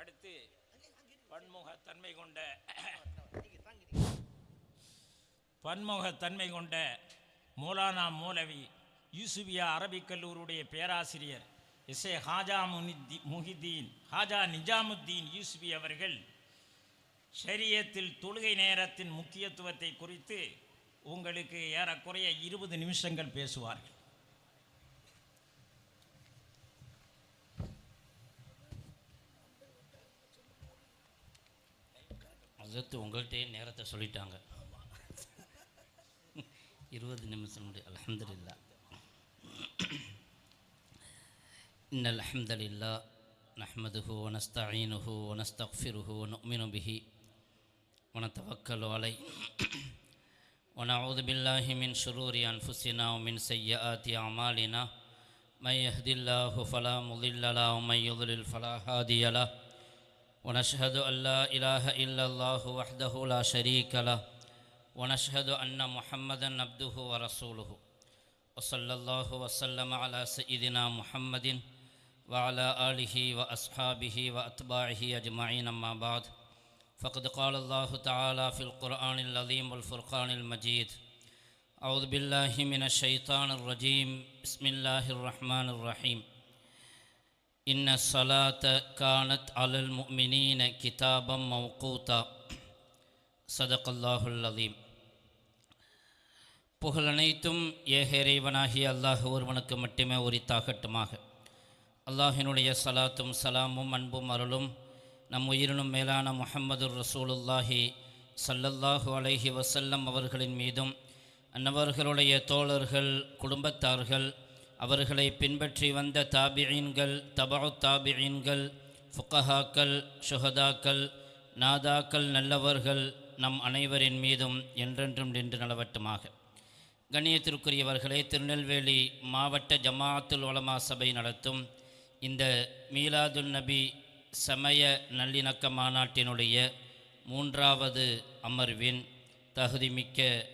அடுத்து பன்முகத்தன்மை கொண்ட பன்முகத்தன்மை கொண்ட மௌலானா மௌலவி யூசுபியா அரபிக் கல்லூருடைய பேராசிரியர் எஸ் ஏ ஹாஜா முனித்தி முஹிதீன் ஹாஜா நிஜாமுத்தீன் யூசுபி அவர்கள் ஷரியத்தில் தொழுகை நேரத்தின் முக்கியத்துவத்தை குறித்து உங்களுக்கு ஏறக்குறைய இருபது நிமிஷங்கள் பேசுவார்கள். அதற்கு உங்கள்கிட்டயே நேரத்தை சொல்லிட்டாங்க இருபது நிமிஷம் முடி அலமதுல்லா إن الحمد لله نحمده ونستعينه ونستغفره ونؤمن به ونتوكل عليه ونعوذ بالله من شرور أنفسنا ومن سيئات أعمالنا من يهد الله فلا مضل له ومن يضلل فلا هادي له ونشهد أن لا إله إلا الله وحده لا شريك له ونشهد أن محمدا عبده ورسوله. وصلى الله وسلم على سيدنا محمد وعلى آله وأصحابه وأتباعه أجمعين أما بعد. فقد قال الله تعالى في القرآن العظيم والفرقان المجيد أعوذ بالله من الشيطان الرجيم. بسم الله الرحمن الرحيم. إن الصلاة كانت على المؤمنين كتابا موقوتا صدق الله العظيم புகழ் அனைத்தும் ஏக இறைவனாகிய அல்லாஹ் ஒருவனுக்கு மட்டுமே உரித்தாகட்டுமாக அல்லாஹினுடைய சலாத்தும் சலாமும் அன்பும் அருளும் நம் உயிரினும் மேலான முஹம்மது ரசூலுல்லாஹி சல்லல்லாஹு அலைஹி வசல்லம் அவர்களின் மீதும் அன்னவர்களுடைய தோழர்கள் குடும்பத்தார்கள் அவர்களை பின்பற்றி வந்த தாபியீன்கள் தபா தாபியீன்கள் ஃபுக்கஹாக்கள் ஷுஹதாக்கள் நாதாக்கள் நல்லவர்கள் நம் அனைவரின் மீதும் என்றென்றும் நின்று நலவட்டுமாக. கண்ணியத்திற்குரியவர்களே திருநெல்வேலி மாவட்ட ஜமாஅத்துல் உலமா சபை நடத்தும் இந்த மீலாதுல் நபி சமய நல்லிணக்க மாநாட்டினுடைய மூன்றாவது அமர்வின் தகுதிமிக்க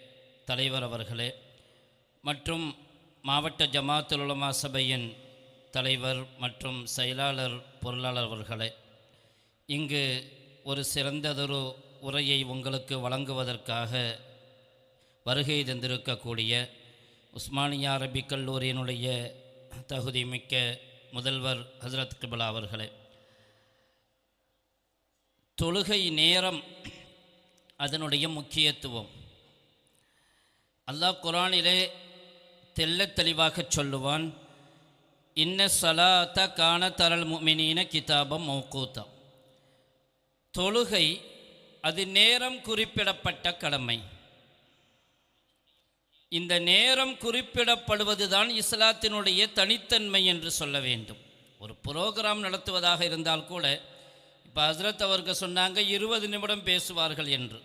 தலைவர் அவர்களே. மற்றும் மாவட்ட ஜமாத்துல் உலமா சபையின் தலைவர் மற்றும் செயலாளர் பொருளாளர் அவர்களே இங்கு ஒரு சிறந்ததொரு உரையை உங்களுக்கு வழங்குவதற்காக வருகை தந்திருக்கக்கூடிய உஸ்மானியா அரபிக் கல்லூரியினுடைய தகுதிமிக்க முதல்வர் ஹசரத் கிபலா அவர்களே தொழுகை நேரம் அதனுடைய முக்கியத்துவம். அல்லாஹ் குரானிலே தெள்ளத் தெளிவாக சொல்லுவான் இன்ன சலாத்த கான தரல் கிதாபம் மௌகூத்தா. தொழுகை அது நேரம் குறிப்பிடப்பட்ட கடமை. இந்த நேரம் குறிப்பிடப்படுவதுதான் இஸ்லாத்தினுடைய தனித்தன்மை என்று சொல்ல வேண்டும். ஒரு புரோகிராம் நடத்துவதாக இருந்தால் கூட இப்போ ஹஸ்ரத் அவர்கள் சொன்னாங்க இருபது நிமிடம் பேசுவார்கள் என்று.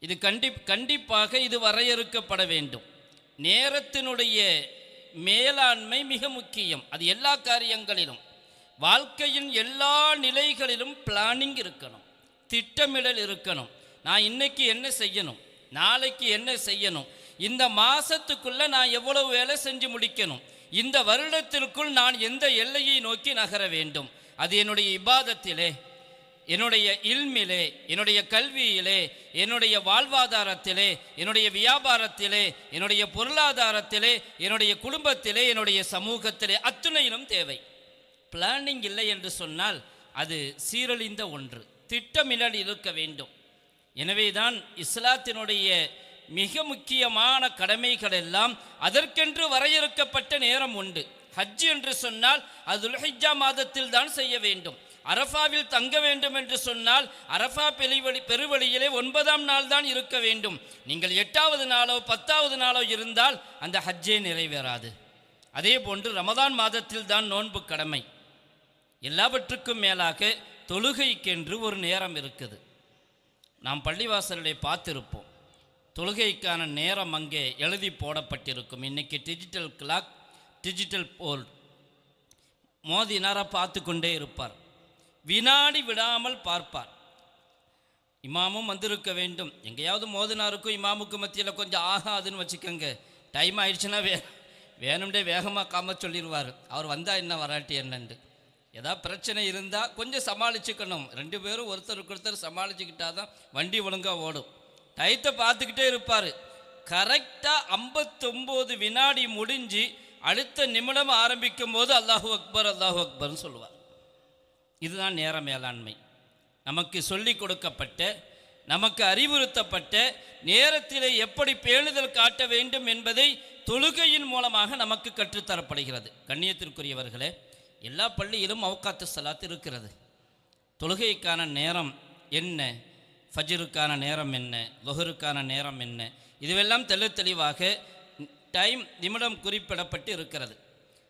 இது கண்டி கண்டிப்பாக இது வரையறுக்கப்பட வேண்டும். நேரத்தினுடைய மேலாண்மை மிக முக்கியம். அது எல்லா காரியங்களிலும். வாழ்க்கையின் எல்லா நிலைகளிலும் பிளானிங் இருக்கணும். திட்டமிடல் இருக்கணும். நான் இன்னைக்கு என்ன செய்யணும்? நாளைக்கு என்ன செய்யணும்? இந்த மாதத்துக்குள்ளே நான் எவ்வளவு வேலை செஞ்சு முடிக்கணும்? இந்த வருடத்திற்குள் நான் எந்த எல்லையை நோக்கி நகர வேண்டும்? அது என்னுடைய இபாதத்திலே. என்னுடைய இல்மிலே என்னுடைய கல்வியிலே என்னுடைய வாழ்வாதாரத்திலே என்னுடைய வியாபாரத்திலே என்னுடைய பொருளாதாரத்திலே என்னுடைய குடும்பத்திலே என்னுடைய சமூகத்திலே அத்துணையிலும் தேவை. பிளானிங் இல்லை என்று சொன்னால் அது சீரழிந்த ஒன்று. திட்டமிடல் இருக்க வேண்டும். எனவேதான் இஸ்லாத்தினுடைய மிக முக்கியமான கடமைகள் எல்லாம் அதற்கென்று வரையறுக்கப்பட்ட நேரம் உண்டு. ஹஜ் என்று சொன்னால் அது துல்ஹிஜா மாதத்தில் தான் செய்ய வேண்டும். அரஃபாவில் தங்க வேண்டும் என்று சொன்னால் அரஃபா பெருவழி பெருவழியிலே ஒன்பதாம் நாள் தான் இருக்க வேண்டும். நீங்கள் எட்டாவது நாளோ பத்தாவது நாளோ இருந்தால் அந்த ஹஜ்ஜே நிறைவேறாது. அதே போன்று ரமதான் மாதத்தில் தான் நோன்பு கடமை. எல்லாவற்றுக்கும் மேலாக தொழுகைக்கென்று ஒரு நேரம் இருக்குது. நாம் பள்ளிவாசலை பார்த்திருப்போம். தொழுகைக்கான நேரம் அங்கே எழுதி போடப்பட்டிருக்கும். இன்றைக்கி டிஜிட்டல் கிளாக் டிஜிட்டல் போர்டு. மோதினாரா பார்த்து கொண்டே இருப்பார். வினாடி விடாமல் பார்ப்பார். இமாமும் வந்திருக்க வேண்டும். எங்கேயாவது மோதினாருக்கும் இமாமுக்கும் மத்தியில் கொஞ்சம் ஆகாதுன்னு வச்சுக்கோங்க. டைம் ஆயிடுச்சுன்னா வே வேணும்டே வேகமாக காம சொல்லிடுவார் அவர் வந்தால் என்ன வராட்டி என்னண்டு? ஏதாவது பிரச்சனை இருந்தால் கொஞ்சம் சமாளிச்சுக்கணும். ரெண்டு பேரும் ஒருத்தருக்கு ஒருத்தர் சமாளிச்சுக்கிட்டா தான் வண்டி ஒழுங்காக ஓடும். டயத்தை பார்த்துக்கிட்டே இருப்பார். கரெக்டாக ஐம்பத்தொம்போது வினாடி முடிஞ்சு அடுத்த நிமிடம் ஆரம்பிக்கும் போது அல்லாஹு அக்பர் அல்லாஹு அக்பர்னு சொல்லுவார். இதுதான் நேர மேலாண்மை. நமக்கு சொல்லிக் கொடுக்கப்பட்ட நமக்கு அறிவுறுத்தப்பட்ட நேரத்திலே எப்படி பேணுதல் காட்ட வேண்டும் என்பதை தொழுகையின் மூலமாக நமக்கு கற்றுத்தரப்படுகிறது. கண்ணியத்திற்குரியவர்களே எல்லா பள்ளியிலும் அவுக்காத்து சலாத்து இருக்கிறது. தொழுகைக்கான நேரம் என்ன? ஃபஜருக்கான நேரம் என்ன? லொஹருக்கான நேரம் என்ன? இதுவெல்லாம் தெள்ள தெளிவாக டைம் நிமிடம் குறிப்பிடப்பட்டு இருக்கிறது.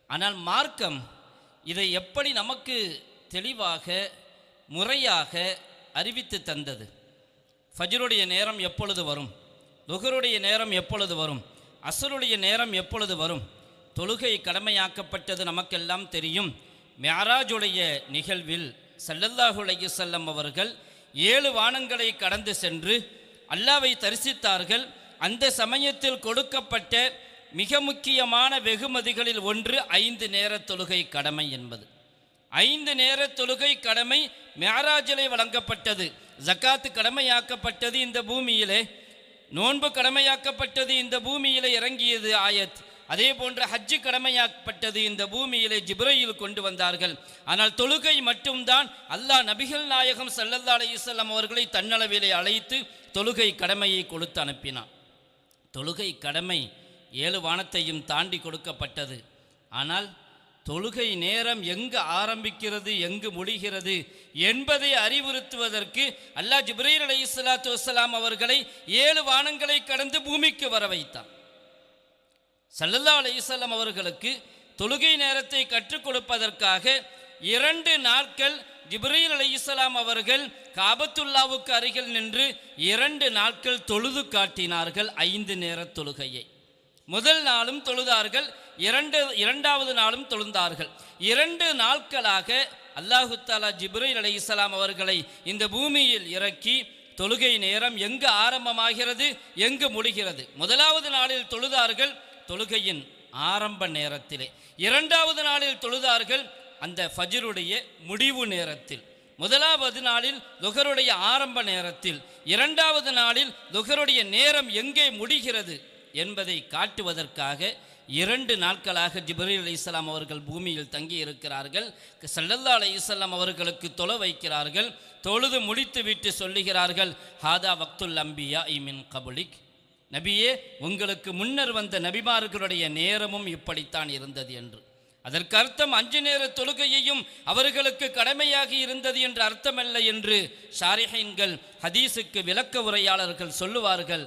ஆனால் மார்க்கம் இதை எப்படி நமக்கு தெளிவாக முறையாக அறிவித்து தந்தது. ஃபஜ்ருடைய நேரம் எப்பொழுது வரும்? லுகருடைய நேரம் எப்பொழுது வரும்? அசருடைய நேரம் எப்பொழுது வரும்? தொழுகை கடமையாக்கப்பட்டது நமக்கெல்லாம் தெரியும். மியாராஜுடைய நிகழ்வில் ஸல்லல்லாஹு செல்லம் அவர்கள் ஏழு வானங்களை கடந்து சென்று அல்லாவை தரிசித்தார்கள். அந்த சமயத்தில் கொடுக்கப்பட்ட மிக முக்கியமான வெகுமதிகளில் ஒன்று ஐந்து நேர தொழுகை கடமை என்பது. ஐந்து நேர தொழுகை கடமை மேராஜிலே வழங்கப்பட்டது. ஜக்காத்து கடமையாக்கப்பட்டது இந்த பூமியிலே. நோன்பு கடமையாக்கப்பட்டது இந்த பூமியிலே இறங்கியது ஆயத். அதே போன்ற ஹஜ்ஜு கடமையாக்கப்பட்டது இந்த பூமியிலே ஜிப்ரையில் கொண்டு வந்தார்கள். ஆனால் தொழுகை மட்டும்தான் அல்லாஹ் நபிகள் நாயகம் சல்லல்லா அலையுசல்லாம் அவர்களை தன்னளவிலே அழைத்து தொழுகை கடமையை கொடுத்து அனுப்பினான். தொழுகை கடமை ஏழு வானத்தையும் தாண்டி கொடுக்கப்பட்டது. ஆனால் தொழுகை நேரம் எங்கு ஆரம்பிக்கிறது எங்கு முடிகிறது என்பதை அறிவுறுத்துவதற்கு அல்லாஹ் ஜிப்ரீல் அலி இஸ்லாத்து வசலாம் அவர்களை ஏழு வானங்களை கடந்து பூமிக்கு வர வைத்தான். சல்லல்லா அலிசல்லாம் அவர்களுக்கு தொழுகை நேரத்தை கற்றுக் கொடுப்பதற்காக இரண்டு நாட்கள் ஜிப்ரீல் அலையுசலாம் அவர்கள் காபத்துல்லாவுக்கு அருகில் நின்று இரண்டு நாட்கள் தொழுது காட்டினார்கள் ஐந்து நேர தொழுகையை. முதல் நாளும் தொழுதார்கள் இரண்டு இரண்டாவது நாளும் தொழுந்தார்கள். இரண்டு நாட்களாக அல்லாஹு தாலா ஜிப்ரீல் அலைஹிஸ்ஸலாம் அவர்களை இந்த பூமியில் இறக்கி தொழுகை நேரம் எங்கு ஆரம்பமாகிறது எங்கு முடிகிறது? முதலாவது நாளில் தொழுதார்கள் தொழுகையின் ஆரம்ப நேரத்திலே. இரண்டாவது நாளில் தொழுதார்கள் அந்த ஃபஜ்ருடைய முடிவு நேரத்தில். முதலாவது நாளில் லுகருடைய ஆரம்ப நேரத்தில். இரண்டாவது நாளில் லுகருடைய நேரம் எங்கே முடிகிறது? என்பதை காட்டுவதற்காக இரண்டு நாட்களாக ஜிப்ரீல் அலைஹிஸ்ஸலாம் அவர்கள் பூமியில் தங்கி இருக்கிறார்கள் சல்லல்லா இஸ்லாம் அவர்களுக்கு தொலை வைக்கிறார்கள். தொழுது முடித்து விட்டு சொல்லுகிறார்கள் ஹாதா வக்துல் அம்பியா இமின் கபுலிக். நபியே உங்களுக்கு முன்னர் வந்த நபிமார்களுடைய நேரமும் இப்படித்தான் இருந்தது என்று. அதற்கு அர்த்தம் அஞ்சு நேர தொழுகையையும் அவர்களுக்கு கடமையாக இருந்தது என்று அர்த்தமல்ல என்று ஷாரிஹைன்கள் ஹதீஸுக்கு விளக்க உரையாளர்கள் சொல்லுவார்கள்.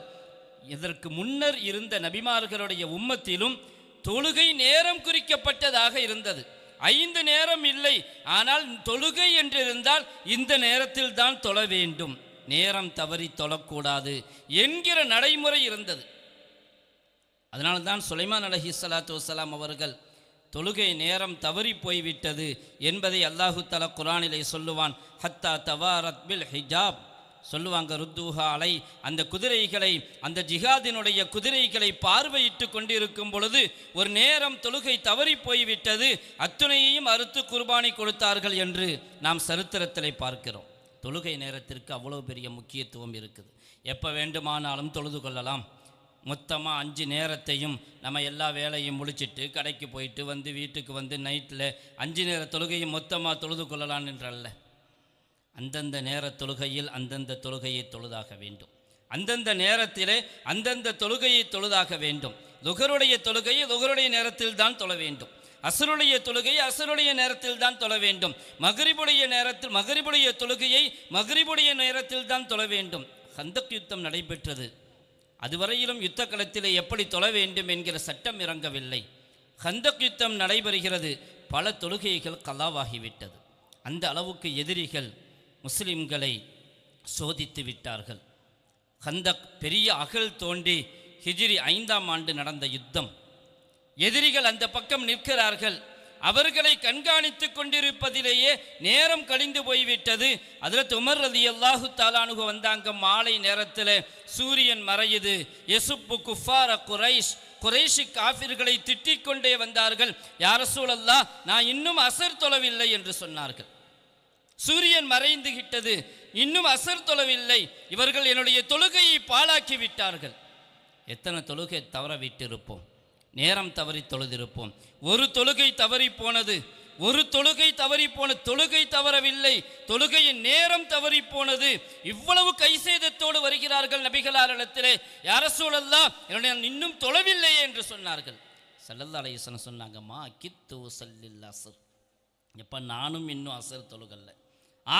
இதற்கு முன்னர் இருந்த நபிமார்களுடைய உம்மத்திலும் தொழுகை நேரம் குறிக்கப்பட்டதாக இருந்தது. ஐந்து நேரம் இல்லை ஆனால் தொழுகை என்றிருந்தால் இந்த நேரத்தில் தான் தொழ வேண்டும். நேரம் தவறி தொழக்கூடாது என்கிற நடைமுறை இருந்தது. அதனால தான் சுலைமான் அலஹி சலாத்து வசலாம் அவர்கள் தொழுகை நேரம் தவறி போய்விட்டது என்பதை அல்லாஹு தலா குரானிலே சொல்லுவான் ஹத்தா தவாரத் பில் ஹிஜாப். சொல்லுவாங்க ருத்துஹா அலை. அந்த குதிரைகளை அந்த ஜிஹாதினுடைய குதிரைகளை பார்வையிட்டு கொண்டிருக்கும் பொழுது ஒரு நேரம் தொழுகை தவறி போய்விட்டது. அத்துணையையும் அறுத்து குர்பானி கொடுத்தார்கள் என்று நாம் சரித்திரத்தில் பார்க்கிறோம். தொழுகை நேரத்திற்கு அவ்வளோ பெரிய முக்கியத்துவம் இருக்குது. எப்போ வேண்டுமானாலும் தொழுது கொள்ளலாம். மொத்தமாக அஞ்சு நேரத்தையும் நம்ம எல்லா வேலையும் முடிச்சிட்டு கடைக்கு போயிட்டு வந்து வீட்டுக்கு வந்து நைட்டில் அஞ்சு நேர தொழுகையும் மொத்தமாக தொழுது கொள்ளலாம் என்றல்ல. அந்தந்த நேர தொழுகையில் அந்தந்த தொழுகையை தொழுதாக வேண்டும். அந்தந்த நேரத்திலே அந்தந்த தொழுகையை தொழுதாக வேண்டும். லுகருடைய தொழுகையை லுகருடைய நேரத்தில் தான் தொழ வேண்டும். அசருடைய தொழுகையை அசருடைய நேரத்தில் தான் தொழ வேண்டும். மகரிபுடைய நேரத்தில் மகரிபுடைய தொழுகையை மகரிபுடைய நேரத்தில் தான் தொழ வேண்டும். ஹந்தக் யுத்தம் நடைபெற்றது. அதுவரையிலும் யுத்த களத்திலே எப்படி தொழ வேண்டும் என்கிற சட்டம் இறங்கவில்லை. ஹந்தக் யுத்தம் நடைபெறுகிறது. பல தொழுகைகள் கலாவாகிவிட்டது. அந்த அளவுக்கு எதிரிகள் முஸ்லிம்களை சோதித்து விட்டார்கள். ஹந்தக் பெரிய அகல் தோண்டி ஹிஜிரி ஐந்தாம் ஆண்டு நடந்த யுத்தம். எதிரிகள் அந்த பக்கம் நிற்கிறார்கள். அவர்களை கண்காணித்துக் கொண்டிருப்பதிலேயே நேரம் கழிந்து போய்விட்டது. அதில் உமர் ரதி அல்லாஹு தாலானுகு வந்தாங்க மாலை நேரத்தில் சூரியன் மறையுது. எசுப்பு குஃபார குரைஷ் குறைஷி காஃபிர்களை திட்டிக் கொண்டே வந்தார்கள். யார சூழல்லா நான் இன்னும் அசர் தொழவில்லை என்று சொன்னார்கள். சூரியன் மறைந்து விட்டது இன்னும் அசர் தொழவில்லை. இவர்கள் என்னுடைய தொழுகையை பாழாக்கி விட்டார்கள். எத்தனை தொழுகை தவற விட்டிருப்போம். நேரம் தவறி தொழுதிருப்போம். ஒரு தொழுகை தவறி போனது. ஒரு தொழுகை தவறி போன தொழுகை தவறவில்லை. தொழுகையின் நேரம் தவறி போனது. இவ்வளவு கைசேதத்தோடு வருகிறார்கள் நபிகளாரிடத்திலே யார சூழல்லா என்னுடைய இன்னும் தொழவில்லையே என்று சொன்னார்கள். சல்லல்லா அலையசன சொன்னாங்கம்மா கித்து சல்லில் அசர். எப்போ நானும் இன்னும் அசர் தொழுகல்ல.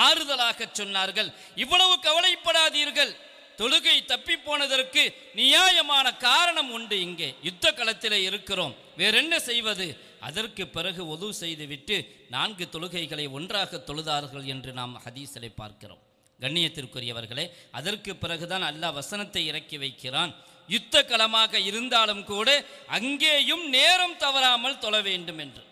ஆறுதலாக சொன்னார்கள். இவ்வளவு கவலைப்படாதீர்கள். தொழுகை தப்பி போனதற்கு நியாயமான காரணம் உண்டு. இங்கே யுத்த களத்தில் இருக்கிறோம். வேறென்ன செய்வது? அதற்கு பிறகு ஒது செய்துவிட்டு நான்கு தொழுகைகளை ஒன்றாக தொழுதார்கள் என்று நாம் ஹதீஸலை பார்க்கிறோம். கண்ணியத்திற்குரியவர்களே அதற்கு பிறகுதான் அல்லாஹ் வசனத்தை இறக்கி வைக்கிறான். யுத்த களமாக இருந்தாலும் கூட அங்கேயும் நேரம் தவறாமல் தொழ வேண்டும் என்று.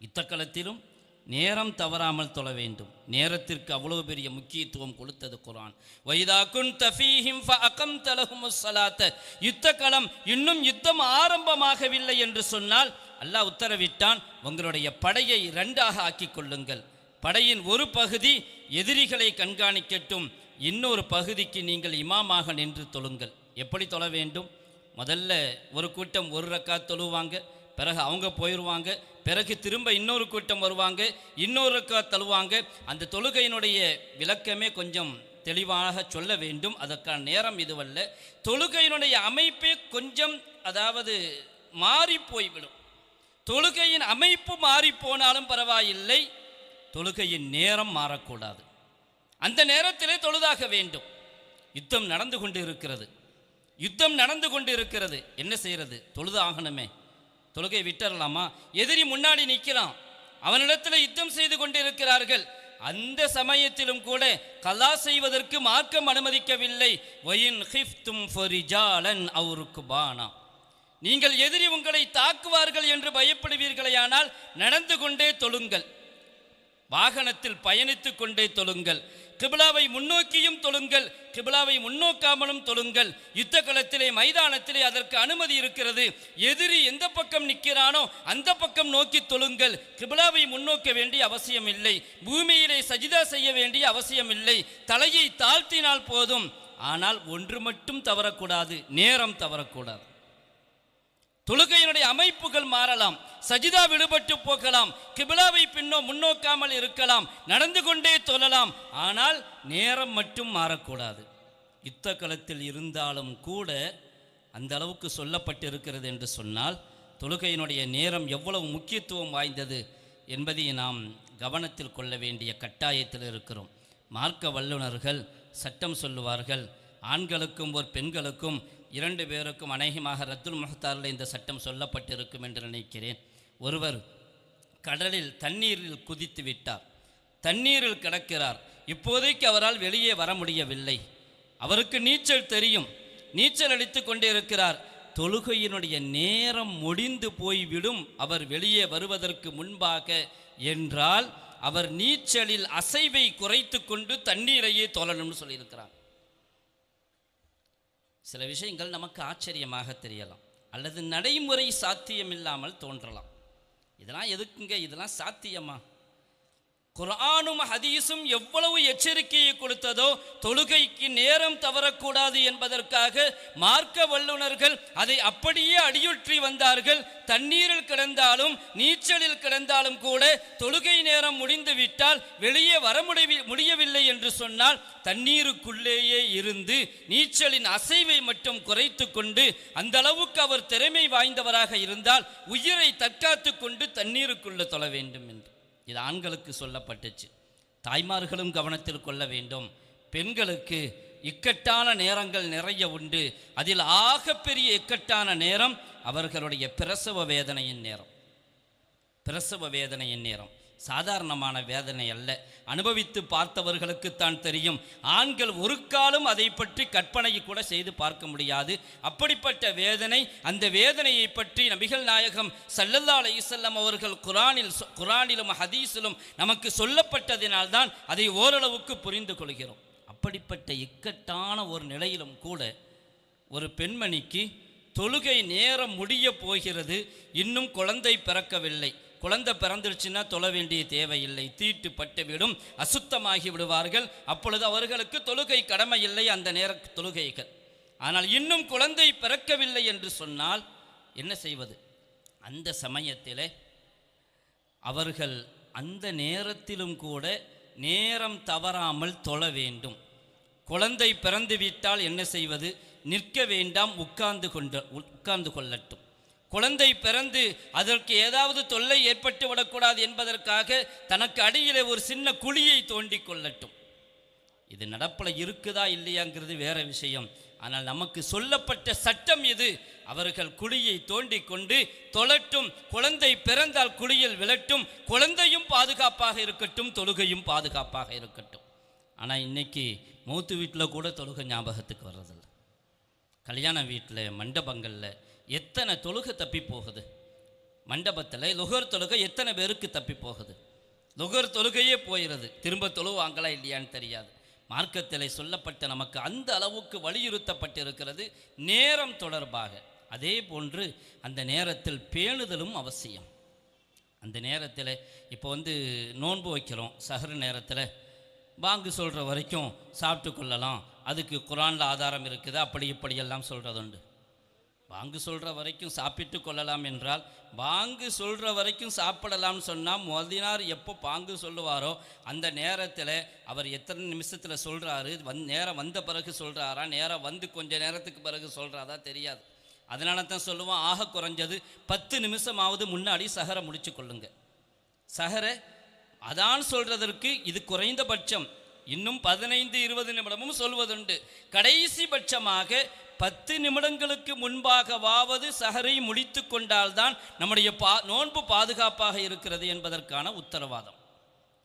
யுத்த களத்திலும் நேரம் தவறாமல் தொழ வேண்டும். நேரத்திற்கு அவ்வளவு பெரிய முக்கியத்துவம் கொடுத்தது குரான் வைதா குன் தஃபீஹிம் ஃபஅகம் சலாத்த யுத்த யுத்தக்களம் இன்னும் யுத்தம் ஆரம்பமாகவில்லை என்று சொன்னால் அல்லாஹ் உத்தரவிட்டான் உங்களுடைய படையை இரண்டாக ஆக்கி கொள்ளுங்கள். படையின் ஒரு பகுதி எதிரிகளை கண்காணிக்கட்டும். இன்னொரு பகுதிக்கு நீங்கள் இமாமாக நின்று தொழுங்கள். எப்படி தொழ வேண்டும்? முதல்ல ஒரு கூட்டம் ஒரு ரக்கா தொழுவாங்க பிறகு அவங்க போயிடுவாங்க பிறகு திரும்ப இன்னொரு கூட்டம் வருவாங்க. இன்னொரு தழுவாங்க அந்த தொழுகையினுடைய விளக்கமே கொஞ்சம் தெளிவாக சொல்ல வேண்டும். அதற்கான நேரம் இதுவல்ல. தொழுகையினுடைய அமைப்பே கொஞ்சம் அதாவது மாறி போய்விடும். தொழுகையின் அமைப்பு மாறி போனாலும் பரவாயில்லை. தொழுகையின் நேரம் மாறக்கூடாது. அந்த நேரத்திலே தொழுதாக வேண்டும். யுத்தம் நடந்து கொண்டு இருக்கிறது யுத்தம் நடந்து கொண்டு இருக்கிறது என்ன செய்கிறது? தொழுதாகணுமே. தொழுகை விட்டுறலாமா? எதிரி முன்னாடி நிற்கிறான் அவனிடத்தில் யுத்தம் செய்து கொண்டிருக்கிறார்கள். அந்த சமயத்திலும் கூட கலா செய்வதற்கு மார்க்கம் அனுமதிக்கவில்லை. வயின் ஹிஃப்தும் ஃபரிஜாலன் அவருக்கு பானா நீங்கள் எதிரி உங்களை தாக்குவார்கள் என்று பயப்படுவீர்களேயானால் நடந்து கொண்டே தொழுங்கள். வாகனத்தில் பயணித்துக் கொண்டே தொழுங்கள். கிபிலாவை முன்னோக்கியும் தொழுங்கள் கிபிலாவை முன்னோக்காமலும் தொழுங்கள். யுத்த களத்திலே மைதானத்திலே அதற்கு அனுமதி இருக்கிறது. எதிரி எந்த பக்கம் நிற்கிறானோ அந்த பக்கம் நோக்கி தொழுங்கள். கிபிலாவை முன்னோக்க வேண்டிய அவசியம் இல்லை. பூமியிலே சஜிதா செய்ய வேண்டிய அவசியம் இல்லை. தலையை தாழ்த்தினால் போதும். ஆனால் ஒன்று மட்டும் தவறக்கூடாது. நேரம் தவறக்கூடாது. தொழுகையினுடைய அமைப்புகள் மாறலாம். சஜிதா விடுபட்டு போகலாம் கிபிலாவை பின்னோ முன்னோக்காமல் இருக்கலாம் நடந்து கொண்டே தொழலாம். ஆனால் நேரம் மட்டும் மாறக்கூடாது. யுத்த களத்தில் இருந்தாலும் கூட அந்த அளவுக்கு சொல்லப்பட்டிருக்கிறது என்று சொன்னால் தொழுகையினுடைய நேரம் எவ்வளவு முக்கியத்துவம் வாய்ந்தது என்பதை நாம் கவனத்தில் கொள்ள வேண்டிய கட்டாயத்தில் இருக்கிறோம். மார்க்க வல்லுநர்கள் சட்டம் சொல்லுவார்கள் ஆண்களுக்கும் ஒரு பெண்களுக்கும் இரண்டு பேருக்கும் அநேகமாக ரத்துல் முகத்தாரில் இந்த சட்டம் சொல்லப்பட்டிருக்கும் என்று நினைக்கிறேன். ஒருவர் கடலில் தண்ணீரில் குதித்து விட்டார். தண்ணீரில் கிடக்கிறார். இப்போதைக்கு அவரால் வெளியே வர முடியவில்லை. அவருக்கு நீச்சல் தெரியும். நீச்சல் அடித்து கொண்டே இருக்கிறார் தொழுகையினுடைய நேரம் முடிந்து போய்விடும். அவர் வெளியே வருவதற்கு முன்பாக என்றால் அவர் நீச்சலில் அசைவை குறைத்து கொண்டு தண்ணீரையே தொழணும்னு சொல்லியிருக்கிறார். சில விஷயங்கள் நமக்கு ஆச்சரியமாக தெரியலாம். அல்லது நடைமுறை சாத்தியமில்லாமல் தோன்றலாம். இதெல்லாம் எதுக்குங்க? இதெல்லாம் சாத்தியமா? குரானும் ஹதீஸும் எவ்வளவு எச்சரிக்கையை கொடுத்ததோ தொழுகைக்கு நேரம் தவறக்கூடாது என்பதற்காக மார்க்க வல்லுனர்கள் அதை அப்படியே அடியுற்றி வந்தார்கள். தண்ணீரில் கிடந்தாலும் நீச்சலில் கிடந்தாலும் கூட தொழுகை நேரம் முடிந்து விட்டால் வெளியே வர முடிய முடியவில்லை என்று சொன்னால் தண்ணீருக்குள்ளேயே இருந்து நீச்சலின் அசைவை மட்டும் குறைத்து கொண்டு அந்த அளவுக்கு அவர் திறமை வாய்ந்தவராக இருந்தால் உயிரை தற்காத்து கொண்டு தண்ணீருக்குள்ள தொழ வேண்டும் என்று. இது ஆண்களுக்கு சொல்லப்பட்டுச்சு. தாய்மார்களும் கவனத்தில் கொள்ள வேண்டும். பெண்களுக்கு இக்கட்டான நேரங்கள் நிறைய உண்டு. அதில் ஆகப்பெரிய இக்கட்டான நேரம் அவர்களுடைய பிரசவ வேதனையின் நேரம். பிரசவ வேதனையின் நேரம். சாதாரணமான வேதனை அல்ல. அனுபவித்து பார்த்தவர்களுக்குத்தான் தெரியும். ஆண்கள் ஒரு காலம் அதை பற்றி கற்பனை கூட செய்து பார்க்க முடியாது. அப்படிப்பட்ட வேதனை அந்த வேதனையை பற்றி நபிகள் நாயகம் சல்லல்லா அலையுசல்லம் அவர்கள் குரானில் குரானிலும் ஹதீஸிலும் நமக்கு சொல்லப்பட்டதினால்தான் அதை ஓரளவுக்கு புரிந்து கொள்கிறோம். அப்படிப்பட்ட இக்கட்டான ஒரு நிலையிலும் கூட ஒரு பெண்மணிக்கு தொழுகை நேரம் முடிய போகிறது. இன்னும் குழந்தை பிறக்கவில்லை. குழந்தை பிறந்துருச்சுன்னா தொழ வேண்டிய தேவையில்லை. தீட்டு பட்டு விடும் அசுத்தமாகி விடுவார்கள். அப்பொழுது அவர்களுக்கு தொழுகை கடமை இல்லை அந்த நேர தொழுகைகள். ஆனால் இன்னும் குழந்தை பிறக்கவில்லை என்று சொன்னால் என்ன செய்வது? அந்த சமயத்தில் அவர்கள் அந்த நேரத்திலும் கூட நேரம் தவறாமல் தொழ வேண்டும். குழந்தை பிறந்துவிட்டால் என்ன செய்வது? நிற்க வேண்டாம் உட்கார்ந்து கொண்டு உட்கார்ந்து கொள்ளட்டும். குழந்தை பிறந்து அதற்கு ஏதாவது தொல்லை ஏற்பட்டு விடக்கூடாது என்பதற்காக தனக்கு அடியிலே ஒரு சின்ன குழியை தோண்டி கொள்ளட்டும். இது நடப்பில் இருக்குதா இல்லையாங்கிறது வேற விஷயம். ஆனால் நமக்கு சொல்லப்பட்ட சட்டம் இது. அவர்கள் குழியை தோண்டி கொண்டு தொழட்டும். குழந்தை பிறந்தால் குழியில் விழட்டும். குழந்தையும் பாதுகாப்பாக இருக்கட்டும். தொழுகையும் பாதுகாப்பாக இருக்கட்டும். ஆனால் இன்னைக்கு மூத்து வீட்டில் கூட தொழுகை ஞாபகத்துக்கு வர்றதில்லை. கல்யாண வீட்டில் மண்டபங்களில் எத்தனை தொழுகை தப்பி போகுது? மண்டபத்தில் லுகர் தொழுகை எத்தனை பேருக்கு தப்பி போகுது? லுகர் தொழுகையே போயிடுது திரும்ப தொழுவாங்களா இல்லையான்னு தெரியாது. மார்க்கத்தில் சொல்லப்பட்ட நமக்கு அந்த அளவுக்கு வலியுறுத்தப்பட்டிருக்கிறது நேரம் தொடர்பாக. அதே போன்று அந்த நேரத்தில் பேணுதலும் அவசியம். அந்த நேரத்தில் இப்போ வந்து நோன்பு வைக்கிறோம். சஹர் நேரத்தில் பாங்கு சொல்கிற வரைக்கும் சாப்பிட்டு கொள்ளலாம். அதுக்கு குரானில் ஆதாரம் இருக்குது. அப்படி இப்படியெல்லாம் சொல்கிறதுண்டு வாங்கு சொல்கிற வரைக்கும் சாப்பிட்டு கொள்ளலாம் என்றால் வாங்கு சொல்கிற வரைக்கும் சாப்பிடலாம்னு சொன்னால் மதினார் எப்போ பாங்கு சொல்லுவாரோ அந்த நேரத்தில் அவர் எத்தனை நிமிஷத்தில் சொல்கிறாரு வந் நேரம் வந்த பிறகு சொல்கிறாரா நேரம் வந்து கொஞ்சம் நேரத்துக்கு பிறகு சொல்கிறாரா தெரியாது. அதனால தான் சொல்லுவோம் ஆக குறைஞ்சது பத்து நிமிஷமாவது முன்னாடி சஹரை முடிச்சு கொள்ளுங்க. சஹரை அதான் சொல்கிறதற்கு இது குறைந்தபட்சம் இன்னும் பதினைந்து இருபது நிமிடமும் சொல்வதுண்டு. கடைசி பட்சமாக பத்து நிமிடங்களுக்கு முன்பாகவாவது சஹரை முடித்து கொண்டால்தான் நம்முடைய பா நோன்பு பாதுகாப்பாக இருக்கிறது என்பதற்கான உத்தரவாதம்.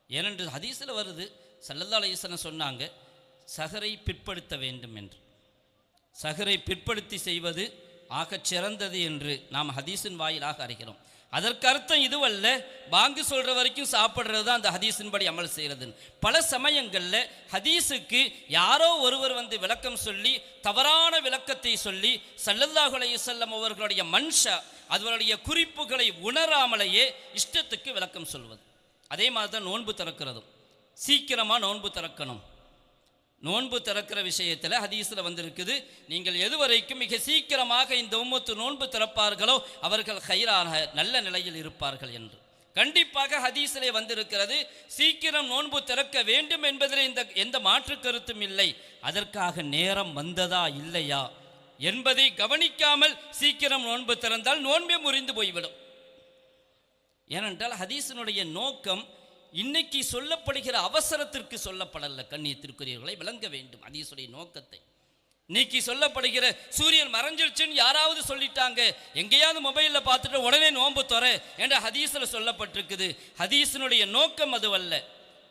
ஏனென்று ஹதீஸில் வருது சல்லல்லா அலையசன சொன்னாங்க சஹரை பிற்படுத்த வேண்டும் என்று. சஹரை பிற்படுத்தி செய்வது ஆகச் சிறந்தது என்று நாம் ஹதீஸின் வாயிலாக அறிகிறோம். அதற்கு அர்த்தம் இதுவல்ல. பாங்கு சொல்கிற வரைக்கும் சாப்பிட்றது தான் அந்த ஹதீஸின்படி அமல் செய்கிறது பல சமயங்களில் ஹதீஸுக்கு யாரோ ஒருவர் வந்து விளக்கம் சொல்லி தவறான விளக்கத்தை சொல்லி சல்லல்லாஹு அலைஹி அவர்களுடைய மன்ஷா அவர்களுடைய குறிப்புகளை உணராமலேயே இஷ்டத்துக்கு விளக்கம் சொல்வது. அதே மாதிரி தான் நோன்பு திறக்கிறதும். சீக்கிரமாக நோன்பு திறக்கணும். நோன்பு திறக்கிற விஷயத்தில் ஹதீஸில் வந்திருக்குது. நீங்கள் எதுவரைக்கும் மிக சீக்கிரமாக இந்த உம்மத்து நோன்பு திறப்பார்களோ அவர்கள் ஹைரான நல்ல நிலையில் இருப்பார்கள் என்று. கண்டிப்பாக ஹதீஸிலே வந்திருக்கிறது சீக்கிரம் நோன்பு திறக்க வேண்டும் என்பதில் இந்த எந்த மாற்று கருத்தும் இல்லை. அதற்காக நேரம் வந்ததா இல்லையா என்பதை கவனிக்காமல் சீக்கிரம் நோன்பு திறந்தால் நோன்பே முறிந்து போய்விடும். ஏனென்றால் ஹதீஸினுடைய நோக்கம் இன்னைக்கு சொல்லப்படுகிற அவசரத்திற்கு சொல்லப்படல கண்ணியத்திற்குரியவர்களை விளங்க வேண்டும். அதீசுடைய நோக்கத்தை. இன்னைக்கு சொல்லப்படுகிற சூரியன் மறைஞ்சிருச்சுன்னு யாராவது சொல்லிட்டாங்க எங்கேயாவது மொபைலில் பார்த்துட்டு உடனே நோன்பு துற என்ற ஹதீஸில் சொல்லப்பட்டிருக்குது. ஹதீஸினுடைய நோக்கம் அதுவல்ல.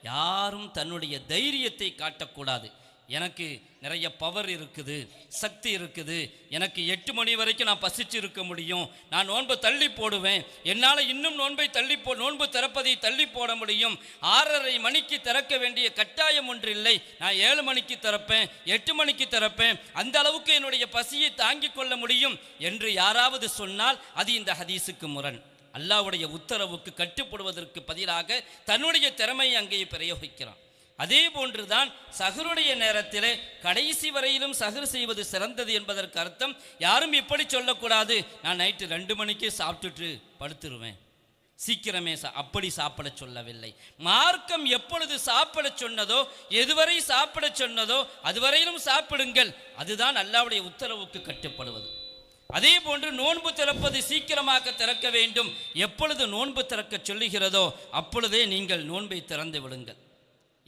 யாரும் தன்னுடைய தைரியத்தை காட்டக்கூடாது. எனக்கு நிறைய பவர் இருக்குது சக்தி இருக்குது. எனக்கு எட்டு மணி வரைக்கும் நான் பசிச்சு இருக்க முடியும். நான் நோன்பை தள்ளி போடுவேன். என்னால் இன்னும் நோன்பை தள்ளி போ நோன்பு திறப்பதை தள்ளி போட முடியும். ஆறரை மணிக்கு திறக்க வேண்டிய கட்டாயம் ஒன்று இல்லை. நான் ஏழு மணிக்கு திறப்பேன் எட்டு மணிக்கு திறப்பேன். அந்த அளவுக்கு என்னுடைய பசியை தாங்கிக் கொள்ள முடியும் என்று யாராவது சொன்னால் அது இந்த ஹதீஸுக்கு முரண். அல்லாவுடைய உத்தரவுக்கு கட்டுப்படுவதற்கு பதிலாக தன்னுடைய திறமையை அங்கே பிரயோகிக்கிறான். அதே போன்றுதான் சகருடைய நேரத்தில் கடைசி வரையிலும் சகர் செய்வது சிறந்தது என்பதற்கு அர்த்தம். யாரும் இப்படி சொல்லக்கூடாது. நான் நைட்டு ரெண்டு மணிக்கே சாப்பிட்டுட்டு படுத்துருவேன். சீக்கிரமே சா அப்படி சாப்பிட சொல்லவில்லை. மார்க்கம் எப்பொழுது சாப்பிட சொன்னதோ எதுவரை சாப்பிட சொன்னதோ அதுவரையிலும் சாப்பிடுங்கள். அதுதான் அல்லாவுடைய உத்தரவுக்கு கட்டுப்படுவது. அதே போன்று நோன்பு திறப்பது சீக்கிரமாக திறக்க வேண்டும். எப்பொழுது நோன்பு திறக்க சொல்லுகிறதோ அப்பொழுதே நீங்கள் நோன்பை திறந்து விடுங்கள்.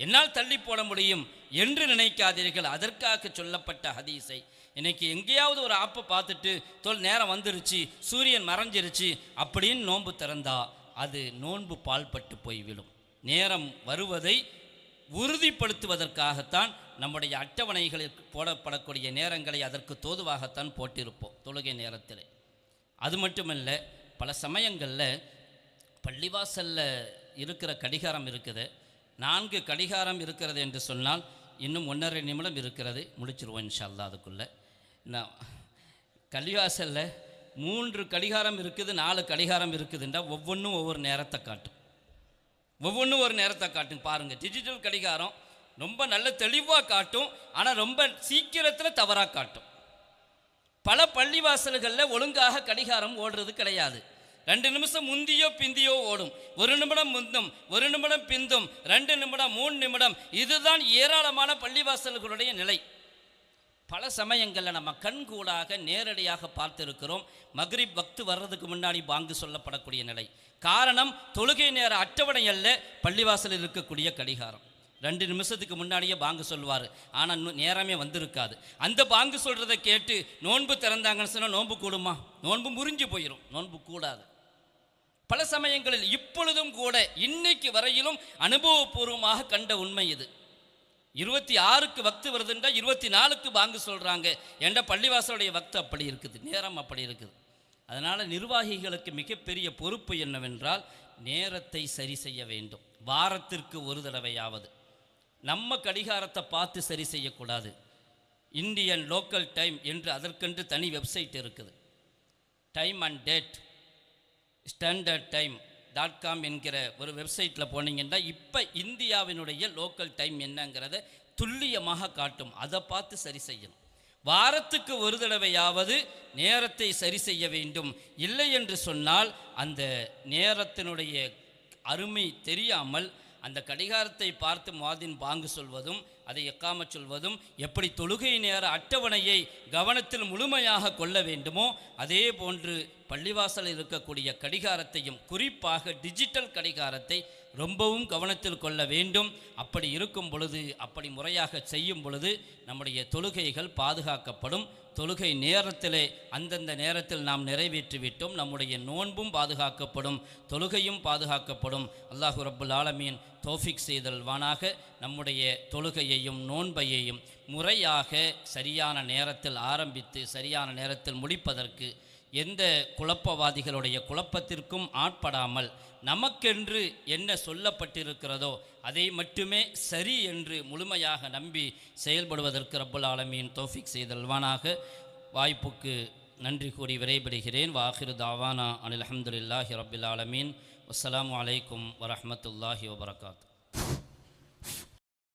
என்னால் தள்ளி போட முடியும் என்று நினைக்காதீர்கள். அதற்காக சொல்லப்பட்ட ஹதீஸை. இன்னைக்கு எங்கேயாவது ஒரு ஆப்பை பார்த்துட்டு தொல் நேரம் வந்துருச்சு சூரியன் மறைஞ்சிருச்சு அப்படின்னு நோன்பு திறந்தா அது நோன்பு பால்பட்டு போய்விடும். நேரம் வருவதை உறுதிப்படுத்துவதற்காகத்தான் நம்முடைய அட்டவணைகளில் போடப்படக்கூடிய நேரங்களை அதற்கு தோதுவாகத்தான் போட்டிருப்போம் தொழுகை நேரத்தில். அது மட்டுமல்ல பல சமயங்களில் பள்ளிவாசலில் இருக்கிற கடிகாரம் இருக்குது. நான்கு கடிகாரம் இருக்கிறது என்று சொன்னால் இன்னும் ஒன்றரை நிமிடம் இருக்கிறது. முடிச்சிருவோம் இன்ஷால்லா அதுக்குள்ளே. நான் கல்விவாசலில் மூன்று கடிகாரம் இருக்குது நாலு கடிகாரம் இருக்குதுன்றா ஒவ்வொன்றும் ஒவ்வொரு நேரத்தை காட்டும். ஒவ்வொன்றும் ஒரு நேரத்தை காட்டும். பாருங்கள் டிஜிட்டல் கடிகாரம் ரொம்ப நல்ல தெளிவாக காட்டும் ஆனால் ரொம்ப சீக்கிரத்தில் தவறாக காட்டும். பல பள்ளிவாசல்களில் ஒழுங்காக கடிகாரம் ஓடுறது கிடையாது. ரெண்டு நிமிஷம் முந்தியோ பிந்தியோ ஓடும். ஒரு நிமிடம் முந்தும் ஒரு நிமிடம் பிந்தும் ரெண்டு நிமிடம் மூணு நிமிடம். இதுதான் ஏராளமான பள்ளிவாசல்களுடைய நிலை. பல சமயங்களில் நம்ம கண்கூடாக நேரடியாக பார்த்திருக்கிறோம். மக்ரிப் பக்து வர்றதுக்கு முன்னாடி பாங்கு சொல்லப்படக்கூடிய நிலை. காரணம் தொழுகை நேர அட்டவணை அல்ல பள்ளிவாசலில் இருக்கக்கூடிய கடிகாரம். ரெண்டு நிமிஷத்துக்கு முன்னாடியே பாங்கு சொல்லுவார். ஆனால் இன்னும் நேரமே வந்திருக்காது. அந்த பாங்கு சொல்கிறத கேட்டு நோன்பு திறந்தாங்கன்னு சொன்னால் நோன்பு கூடுமா? நோன்பு முறிஞ்சு போயிடும் நோன்பு கூடாது. பல சமயங்களில் இப்பொழுதும் கூட இன்னைக்கு வரையிலும் அனுபவபூர்வமாக கண்ட உண்மை இது. இருபத்தி ஆறுக்கு வக்து வருதுன்றா இருபத்தி நாலுக்கு பாங்கு சொல்கிறாங்க என்ற பள்ளிவாசலுடைய வக்து அப்படி இருக்குது நேரம் அப்படி இருக்குது. அதனால் நிர்வாகிகளுக்கு மிகப்பெரிய பொறுப்பு என்னவென்றால் நேரத்தை சரி செய்ய வேண்டும். வாரத்திற்கு ஒரு தடவையாவது. நம்ம கடிகாரத்தை பார்த்து சரி செய்யக்கூடாது. இந்தியன் லோக்கல் டைம் என்று அதற்கென்று தனி வெப்சைட் இருக்குது. Time and date. Standard time dot com என்கிற ஒரு வெப்சைட்டில் போனீங்கன்னா இப்போ இந்தியாவினுடைய லோக்கல் டைம் என்னங்கிறத துல்லியமாக காட்டும். அதை பார்த்து சரி செய்யணும். வாரத்துக்கு ஒரு தடவையாவது நேரத்தை சரி செய்ய வேண்டும். இல்லை என்று சொன்னால் அந்த நேரத்தினுடைய அருமை தெரியாமல் அந்த கடிகாரத்தை பார்த்து மாதின் பாங்கு சொல்வதும் அதை எக்காம சொல்வதும் எப்படி தொழுகை நேர அட்டவணையை கவனத்தில் முழுமையாக கொள்ள வேண்டுமோ அதே போன்று பள்ளிவாசலில் இருக்கக்கூடிய கடிகாரத்தையும் குறிப்பாக டிஜிட்டல் கடிகாரத்தை ரொம்பவும் கவனத்தில் கொள்ள வேண்டும். அப்படி இருக்கும் பொழுது அப்படி முறையாக செய்யும் பொழுது நம்முடைய தொழுகைகள் பாதுகாக்கப்படும். தொழுகை நேரத்திலே அந்தந்த நேரத்தில் நாம் நிறைவேற்றிவிட்டோம் நம்முடைய நோன்பும் பாதுகாக்கப்படும். தொழுகையும் பாதுகாக்கப்படும். அல்லாஹு ரப்புல் ஆலமீன் தோஃபிக் செய்தல்வானாக நம்முடைய தொழுகையையும் நோன்பையையும் முறையாக சரியான நேரத்தில் ஆரம்பித்து சரியான நேரத்தில் முடிப்பதற்கு எந்த குழப்பவாதிகளுடைய குழப்பத்திற்கும் ஆட்படாமல் நமக்கென்று என்ன சொல்லப்பட்டிருக்கிறதோ அதை மட்டுமே சரி என்று முழுமையாக நம்பி செயல்படுவதற்கு ரப்புல் ஆலமீன் தோஃபிக் செய்தல்வானாக. வாய்ப்புக்கு நன்றி கூறி விரைபடுகிறேன் வாஹிரு தாவானா அனில் அஹமதுல்லாஹி ரபில் ஆலமீன். அஸ்லாம் அலைக்கும் வரமத்துல்லாஹி வபரகாத்.